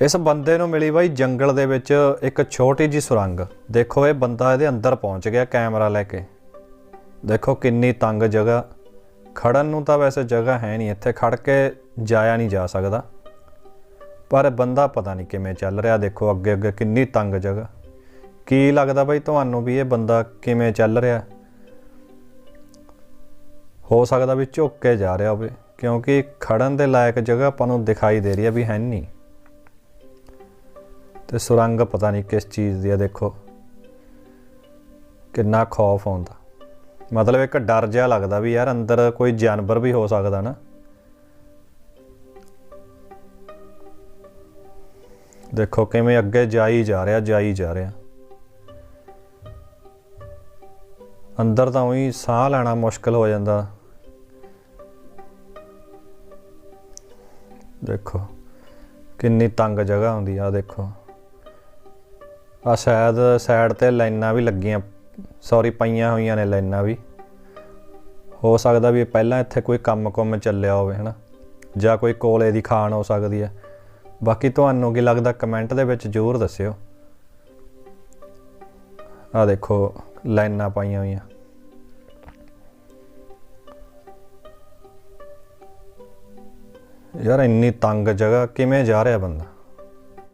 ਇਸ ਬੰਦੇ ਨੂੰ ਮਿਲੀ ਬਾਈ ਜੰਗਲ ਦੇ ਵਿੱਚ ਇੱਕ ਛੋਟੀ ਜੀ ਸੁਰੰਗ। ਦੇਖੋ ਇਹ ਬੰਦਾ ਇਹਦੇ ਅੰਦਰ ਪਹੁੰਚ ਗਿਆ ਕੈਮਰਾ ਲੈ ਕੇ। ਦੇਖੋ ਕਿੰਨੀ ਤੰਗ ਜਗ੍ਹਾ। ਖੜਨ ਨੂੰ ਤਾਂ ਵੈਸੇ ਜਗ੍ਹਾ ਹੈ ਨਹੀਂ, ਇੱਥੇ ਖੜ ਕੇ ਜਾਇਆ ਨਹੀਂ ਜਾ ਸਕਦਾ। ਪਰ ਬੰਦਾ ਪਤਾ ਨਹੀਂ ਕਿਵੇਂ ਚੱਲ ਰਿਹਾ, ਦੇਖੋ ਅੱਗੇ ਅੱਗੇ ਕਿੰਨੀ ਤੰਗ ਜਗ੍ਹਾ। ਕੀ ਲੱਗਦਾ ਬਾਈ ਤੁਹਾਨੂੰ ਵੀ ਇਹ ਬੰਦਾ ਕਿਵੇਂ ਚੱਲ ਰਿਹਾ? ਹੋ ਸਕਦਾ ਵੀ ਝੁੱਕ ਕੇ ਜਾ ਰਿਹਾ ਹੋਵੇ, ਕਿਉਂਕਿ ਖੜਨ ਦੇ ਲਾਇਕ ਜਗ੍ਹਾ ਆਪਾਂ ਨੂੰ ਦਿਖਾਈ ਦੇ ਰਹੀ ਹੈ ਵੀ ਹੈ ਨਹੀਂ। ਤੇ ਸੁਰੰਗ ਪਤਾ ਨਹੀਂ ਕਿਸ ਚੀਜ਼ ਦੀ ਆ, ਦੇਖੋ। ਕਿੰਨਾ ਖੌਫ ਆਉਂਦਾ। ਮਤਲਬ ਇੱਕ ਡਰ ਜਿਹਾ ਲੱਗਦਾ ਵੀ ਯਾਰ ਅੰਦਰ ਕੋਈ ਜਾਨਵਰ ਵੀ ਹੋ ਸਕਦਾ ਨਾ। ਦੇਖੋ ਕਿਵੇਂ ਅੱਗੇ ਜਾਈ ਜਾ ਰਿਹਾ, ਜਾਈ ਜਾ ਰਿਹਾ। ਅੰਦਰ ਤਾਂ ਉਹੀ ਸਾਹ ਲੈਣਾ ਮੁਸ਼ਕਲ ਹੋ ਜਾਂਦਾ। ਦੇਖੋ, ਕਿੰਨੀ ਤੰਗ ਜਗ੍ਹਾ ਹੁੰਦੀ ਆ, ਦੇਖੋ। ਆ ਸ਼ਾਇਦ ਸਾਈਡ ਤੇ ਲਾਈਨਾਂ ਵੀ ਲੱਗੀਆਂ। ਸੌਰੀ ਪਈਆਂ ਹੋਈਆਂ ਨੇ ਲਾਈਨਾਂ ਵੀ। ਹੋ ਸਕਦਾ ਵੀ ਪਹਿਲਾਂ ਇੱਥੇ ਕੋਈ ਕੰਮ ਕੁੰਮ ਚੱਲਿਆ ਹੋਵੇ, ਹਨਾ? ਜਾਂ ਕੋਈ ਕੋਲੇ ਦੀ ਖਾਣ ਹੋ ਸਕਦੀ ਹੈ। ਬਾਕੀ ਤੁਹਾਨੂੰ ਕੀ ਲੱਗਦਾ ਕਮੈਂਟ ਦੇ ਵਿੱਚ ਜ਼ਰੂਰ ਦੱਸਿਓ। ਆ ਦੇਖੋ, ਲਾਈਨਾਂ ਪਾਈਆਂ ਹੋਈਆਂ। ਯਾਰ ਇੰਨੀ ਤੰਗ ਜਗ੍ਹਾ ਕਿਵੇਂ ਜਾ ਰਿਹਾ ਬੰਦਾ?